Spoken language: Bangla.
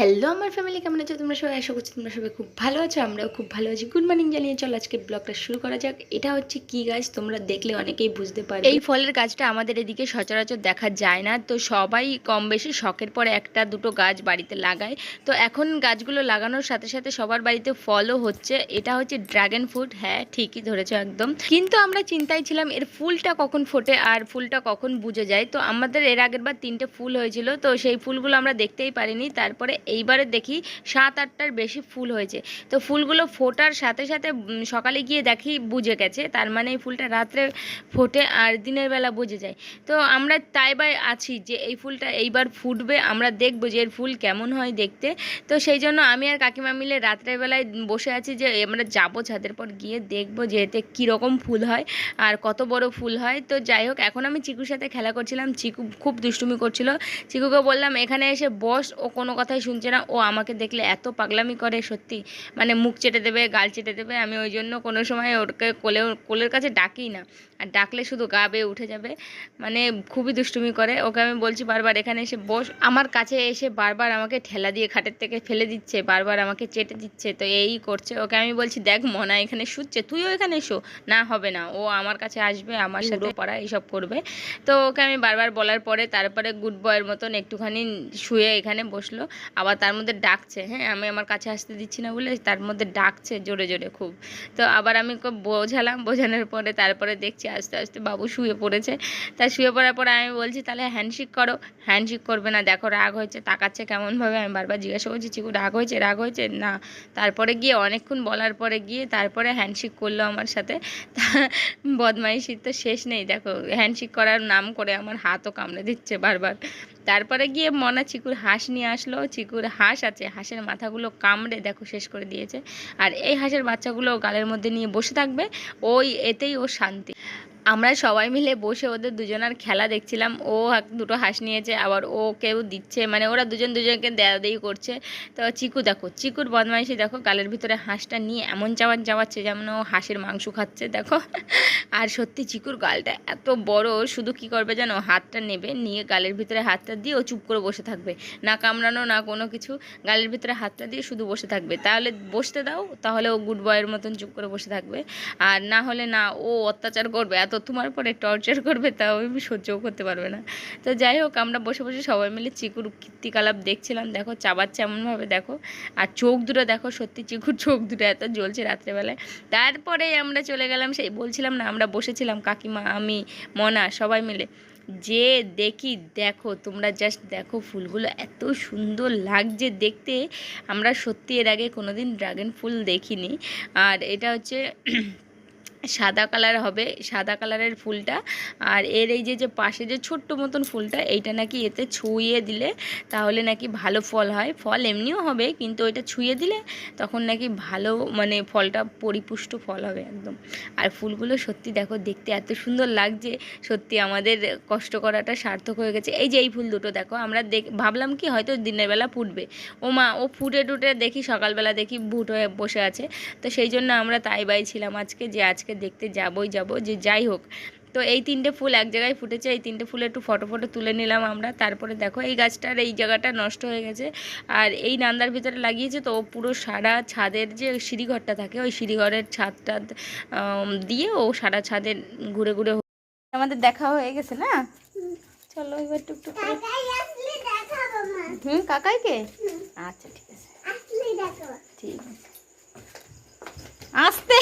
হ্যালো আমার ফ্যামিলি কেমন আছো? তোমরা সবাই? আশা করছি তোমরা সবাই খুব ভালো আছো, আমরাও খুব ভালো আছি। গুড মর্নিং জানিয়ে চলো, আজকে ব্লগটা শুরু করা যাক। এটা হচ্ছে কি গাছ? তোমরা দেখলে অনেকেই বুঝতে পারবে। এই ফলের গাছটা আমাদের এদিকে সচরাচর দেখা যায় না। তো সবাই কম বেশি শখের পরে একটা, দুটো গাছ বাড়িতে লাগায়। তো এখন গাছগুলো লাগানোর সাথে সাথে সবার বাড়িতে ফলও হচ্ছে। এটা হচ্ছে ড্রাগন ফ্রুট হ্যাঁ ঠিকই ধরেছো একদম। কিন্তু আমরা চিন্তায় ছিলাম, এর ফুলটা কখন ফোটে আর ফুলটা কখন বুঝে যায়। তো আমাদের এর আগের বার তিনটে ফুল হয়েছিল। তো সেই ফুলগুলো আমরা দেখতেই পারিনি। তারপরে এইবারে দেখি সাত, আটটার বেশি ফুল হয়েছে। তো ফুলগুলো ফোটার সাথে সাথে সকালে গিয়ে দেখি বুঝে গেছে। তার মানে এই ফুলটা রাত্রে ফোটে আর দিনের বেলা বুঝে যায়। তো আমরা তাই বাই আছি যে এই ফুলটা এইবার ফুটবে, আমরা দেখব যে এর ফুল কেমন হয় দেখতে। তো সেই জন্য আমি আর কাকিমা মিলে রাত্রের বেলায় বসে আছি যে আমরা যাব ছাদের পর গিয়ে দেখব যে এতে কীরকম ফুল হয় আর কত বড় ফুল হয়। তো যাই হোক, এখন আমি চিকুর সাথে খেলা করছিলাম। চিকু খুব দুষ্টুমি করছিল। চিকুকে বললাম, এখানে এসে বস, ও কোনো কথাই শুনছে না ও আমাকে দেখলে এত পাগলামি করে সত্যি। মানে মুখ চেটে দেবে গাল চেটে দেবে আমি ওই জন্য কোনো সময় ওরকে কোলে কোলের কাছে ডাকি না। আর ডাকলে শুধু গা বেয়ে উঠে যাবে। মানে খুবই দুষ্টুমি করে। ওকে আমি বলছি বারবার এখানে এসে বস। আমার কাছে এসে বারবার আমাকে ঠেলা দিয়ে খাটের থেকে ফেলে দিচ্ছে বারবার আমাকে চেটে দিচ্ছে তো এই করছে। ওকে আমি বলছি দেখ মনা এখানে শুচ্ছে তুইও এখানে এসো। না হবে না ও আমার কাছে আসবে আমার সাথে পড়া এইসব করবে। তো ওকে আমি বারবার বলার পরে তারপরে গুড বয়ের মতন একটুখানি শুয়ে এখানে বসল। আবার তার মধ্যে ডাকছে হ্যাঁ আমি আমার কাছে আসতে দিচ্ছি না বলে তার মধ্যে ডাকছে জোরে জোরে খুব। তো আবার আমি বোঝালাম, বোঝানোর পরে তারপরে দেখছি আস্তে আস্তে বাবু শুয়ে পড়েছে। তা শুয়ে পড়ার পরে আমি বলছি, তাহলে হ্যান্ডশেক করো। হ্যান্ডশেক করবে না, দেখো রাগ হয়েছে, তাকাচ্ছে কেমনভাবে? আমি বারবার জিজ্ঞাসা করছি, চিকু, রাগ হয়েছে রাগ হয়েছে? না। তারপরে গিয়ে অনেকক্ষণ বলার পরে গিয়ে তারপরে হ্যান্ডশেক করল আমার সাথে। তা বদমাইশির তো শেষ নেই, দেখো হ্যান্ডশেক করার নাম করে আমার হাতও কামড়ে দিচ্ছে বারবার। তারপরে গিয়ে মনা চিকুর হাঁস নিয়ে আসলো চিকুর হাঁস আছে, হাঁসের মাথাগুলো কামড়ে দেখো শেষ করে দিয়েছে। আর এই হাঁসের বাচ্চাগুলো গালের মধ্যে নিয়ে বসে থাকবে, ওই এতেই ও শান্তি। আমরা সবাই মিলে বসে ওদের দুজনের খেলা দেখছিলাম। ও দুটো হাঁস নিয়েছে, আবার ও কেউ দিচ্ছে মানে ওরা দুজন দুজনকে দেয়া দেই করছে। তো চিকু দেখো, চিকুর বদমাইশি দেখো, গালের ভিতরে হাঁসটা নিয়ে এমন চাওয়ার চাওয়াচ্ছে যেমন ও হাঁসের মাংস খাচ্ছে, দেখো। আর সত্যি চিকুর গালটা এত বড় শুধু কি করবে জানো, হাতটা নেবে, নিয়ে গালের ভিতরে হাতটা দিয়ে ও চুপ করে বসে থাকবে। না কামড়ানো, না কোনো কিছু, গালের ভিতরে হাতটা দিয়ে শুধু বসে থাকবে। তাহলে বসতে দাও, তাহলে ও গুড বয়ের মতন চুপ করে বসে থাকবে। আর না হলে না, ও অত্যাচার করবে, এত তোমার পরে টর্চার করবে, তাও আমি সহ্যও করতে পারবে না। তো যাই হোক, আমরা বসে বসে সবাই মিলে চিকুর কীর্তিকলাপ দেখছিলাম। দেখো, চাবাচ্ছে এমনভাবে, দেখো। আর চোখ দুটো, দেখো, সত্যি চিকুর চোখ দুটো এত জ্বলছে রাত্রেবেলায়। তারপরে আমরা চলে গেলাম সেই, বলছিলাম না, আমরা বসেছিলাম, কাকিমা, আমি, মনা, সবাই মিলে। যে দেখি, দেখো, তোমরা জাস্ট দেখো ফুলগুলো এত সুন্দর লাগছে দেখতে। আমরা সত্যি এর আগে কোনোদিন ড্রাগন ফুল দেখিনি। আর এটা হচ্ছে সাদা কালার হবে, সাদা কালারের ফুলটা। আর এর এই যে যে পাশে যে ছোট্ট মতন ফুলটা, এইটা নাকি এতে ছুঁয়ে দিলে তাহলে নাকি ভালো ফল হয়। ফল এমনিও হবে, কিন্তু ওইটা ছুঁয়ে দিলে তখন নাকি ভালো মানে ফলটা, পরিপুষ্ট ফল হবে একদম। আর ফুলগুলো সত্যি দেখো, দেখতে এত সুন্দর লাগছে। সত্যি আমাদের কষ্ট করাটা সার্থক হয়ে গেছে। এই যে, এই ফুল দুটো দেখো, আমরা দেখ, ভাবলাম কি হয়তো দিনের বেলা ফুটবে। ও মা, ও ফুটে টুটে দেখি, সকালবেলা দেখি ভুট হয়ে বসে আছে। তো সেই জন্য আমরা তাই বাই ছিলাম আজকে, যে আজকে আজকে দেখতে যাবই যাব যে যাই হোক। তো এই তিনটে ফুল এক জায়গায় ফুটেছে এই তিনটে ফুল একটু ফটো ফটো তুলে নিলাম আমরা। তারপরে দেখো এই গাছটার এই জায়গাটা নষ্ট হয়ে গেছে। আর এই নান্দার ভিতরে লাগিয়েছে তো পুরো সারা ছাদের যে সিঁড়িঘরটা থাকে ওই সিঁড়িঘরের ছাদটা দিয়ে ও সারা ছাদের ঘুরে ঘুরে আমাদের দেখা হয়ে গেছে না? চলো এবার টুকটুক হুম কাকাইকে? আচ্ছা ঠিক আছে। ঠিক আছে। আসতে!